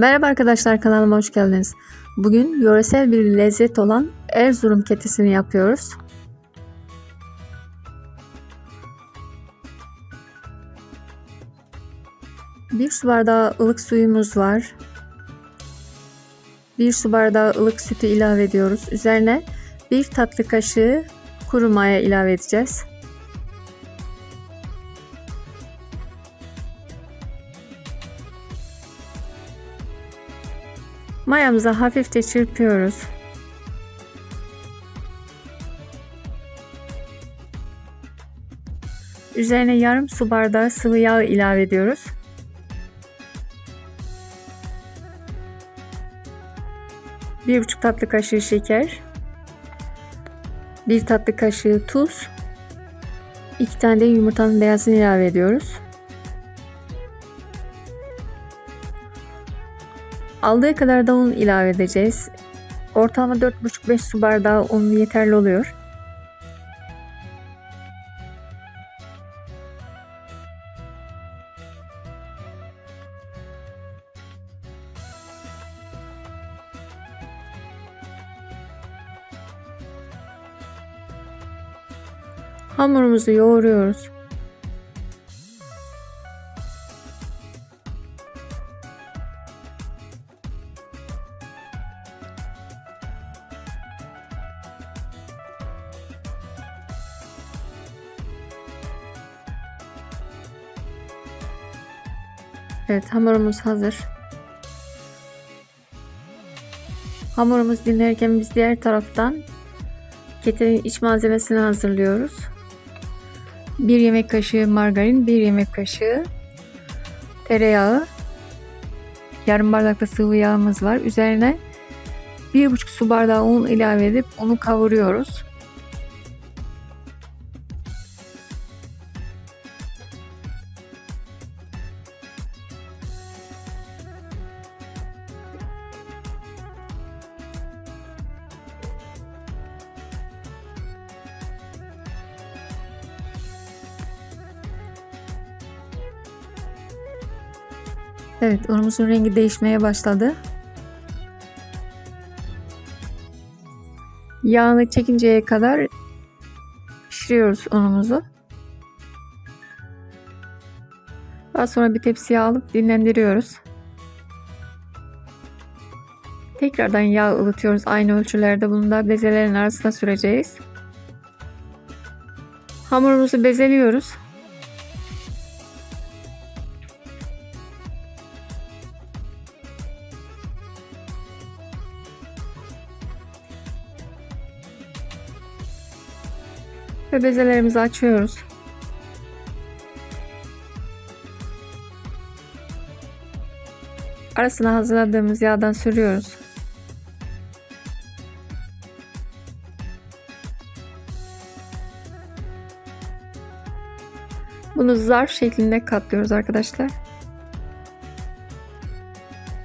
Merhaba arkadaşlar kanalıma hoş geldiniz. Bugün yöresel bir lezzet olan Erzurum ketesini yapıyoruz. Bir su bardağı ılık suyumuz var. Bir su bardağı ılık sütü ilave ediyoruz. Üzerine bir tatlı kaşığı kuru maya ilave edeceğiz. Mayamızı hafifçe çırpıyoruz. Üzerine yarım su bardağı sıvı yağ ilave ediyoruz. Bir buçuk tatlı kaşığı şeker. Bir tatlı kaşığı tuz. iki tane de yumurtanın beyazını ilave ediyoruz. Aldığı kadar da un ilave edeceğiz. Ortalama 4,5-5 su bardağı un yeterli oluyor. Hamurumuzu yoğuruyoruz. Evet hamurumuz hazır. Hamurumuz dinlerken biz diğer taraftan ketenin iç malzemesini hazırlıyoruz. 1 yemek kaşığı margarin, 1 yemek kaşığı tereyağı, yarım bardak da sıvı yağımız var. Üzerine 1,5 su bardağı un ilave edip onu kavuruyoruz. Evet unumuzun rengi değişmeye başladı. Yağını çekinceye kadar pişiriyoruz unumuzu. Daha sonra bir tepsiye alıp dinlendiriyoruz. Tekrardan yağ ılıtıyoruz aynı ölçülerde. Bunu da bezelerin arasına süreceğiz. Hamurumuzu bezeliyoruz. Ve bezelerimizi açıyoruz. Arasına hazırladığımız yağdan sürüyoruz. Bunu zarf şeklinde katlıyoruz arkadaşlar.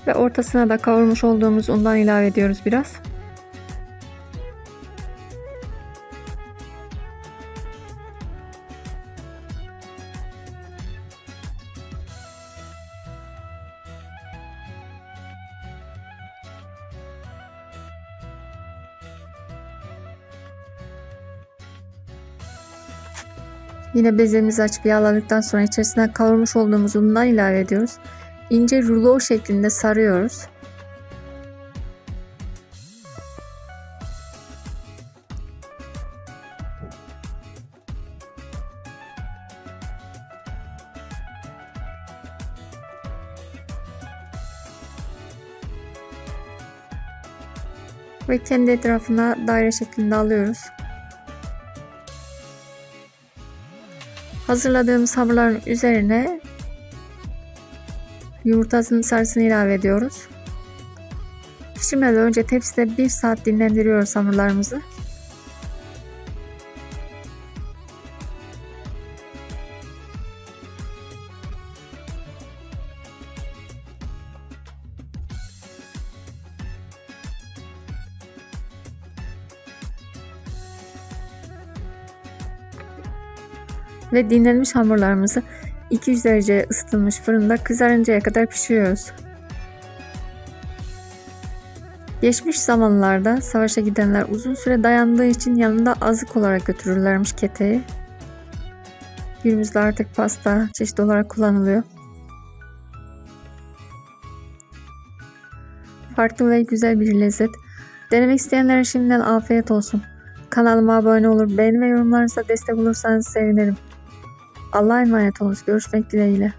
Ve ortasına da kavurmuş olduğumuz undan ilave ediyoruz biraz. Yine bezemizi açıp yağladıktan sonra içerisine kavurmuş olduğumuz undan ilave ediyoruz. İnce rulo şeklinde sarıyoruz. Ve kendi etrafına daire şeklinde alıyoruz. Hazırladığımız hamurların üzerine yumurtasının sarısını ilave ediyoruz. Pişirmeden önce tepside 1 saat dinlendiriyoruz hamurlarımızı. Ve dinlenmiş hamurlarımızı 200 derece ısıtılmış fırında kızarıncaya kadar pişiriyoruz. Geçmiş zamanlarda savaşa gidenler uzun süre dayandığı için yanında azık olarak götürürlermiş keteği. Günümüzde artık pasta çeşit olarak kullanılıyor. Farklı ve güzel bir lezzet. Denemek isteyenlere şimdiden afiyet olsun. Kanalıma abone olur, beğeni ve yorumlarınızla destek olursanız sevinirim. Allah'a emanet olunuz. Görüşmek dileğiyle.